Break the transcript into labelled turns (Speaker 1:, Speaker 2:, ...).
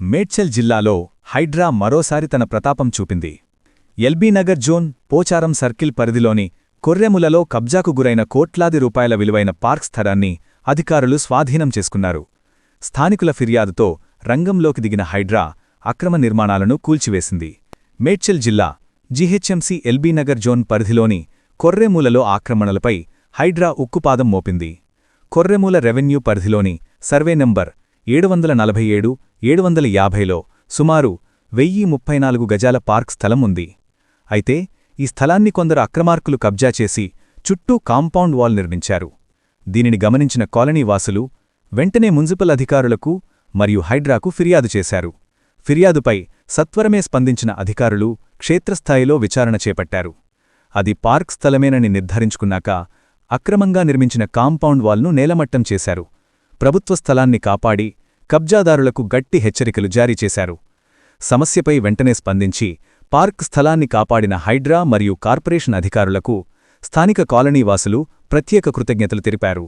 Speaker 1: మేడ్చల్ జిల్లాలో హైడ్రా మరోసారి తన ప్రతాపం చూపింది. ఎల్బీనగర్ జోన్ పోచారం సర్కిల్ పరిధిలోని కొర్రెములలో కబ్జాకు గురైన కోట్లాది రూపాయల విలువైన పార్క్ స్థలాన్ని అధికారులు స్వాధీనం చేసుకున్నారు. స్థానికుల ఫిర్యాదుతో రంగంలోకి దిగిన హైడ్రా అక్రమ నిర్మాణాలను కూల్చివేసింది. మేడ్చల్ జిల్లా జీహెచ్ఎంసీ ఎల్బీనగర్ జోన్ పరిధిలోని కొర్రెమూలలో ఆక్రమణలపై హైడ్రా ఉక్కుపాదం మోపింది. కొర్రెమూల రెవెన్యూ పరిధిలోని సర్వే నంబర్ ఏడు వందల నలభై ఏడు ఏడు వందల యాభైలో సుమారు వెయ్యి ముప్పై నాలుగు గజాల పార్క్ స్థలం ఉంది. అయితే ఈ స్థలాన్ని కొందరు అక్రమార్కులు కబ్జా చేసి చుట్టూ కాంపౌండ్ వాల్ నిర్మించారు. దీనిని గమనించిన కాలనీవాసులు వెంటనే మున్సిపల్ అధికారులకు మరియు హైడ్రాకు ఫిర్యాదు చేశారు. ఫిర్యాదుపై సత్వరమే స్పందించిన అధికారులు క్షేత్రస్థాయిలో విచారణ చేపట్టారు. అది పార్క్ స్థలమేనని నిర్ధారించుకున్నాక అక్రమంగా నిర్మించిన కాంపౌండ్ వాల్ను నేలమట్టం చేశారు. ప్రభుత్వ స్థలాన్ని కాపాడి కబ్జాదారులకు గట్టి హెచ్చరికలు జారీ చేశారు. సమస్యపై వెంటనే స్పందించి పార్క్ స్థలాన్ని కాపాడిన హైడ్రా మరియు కార్పొరేషన్ అధికారులకు స్థానిక కాలనీవాసులు ప్రత్యేక కృతజ్ఞతలు తెలిపారు.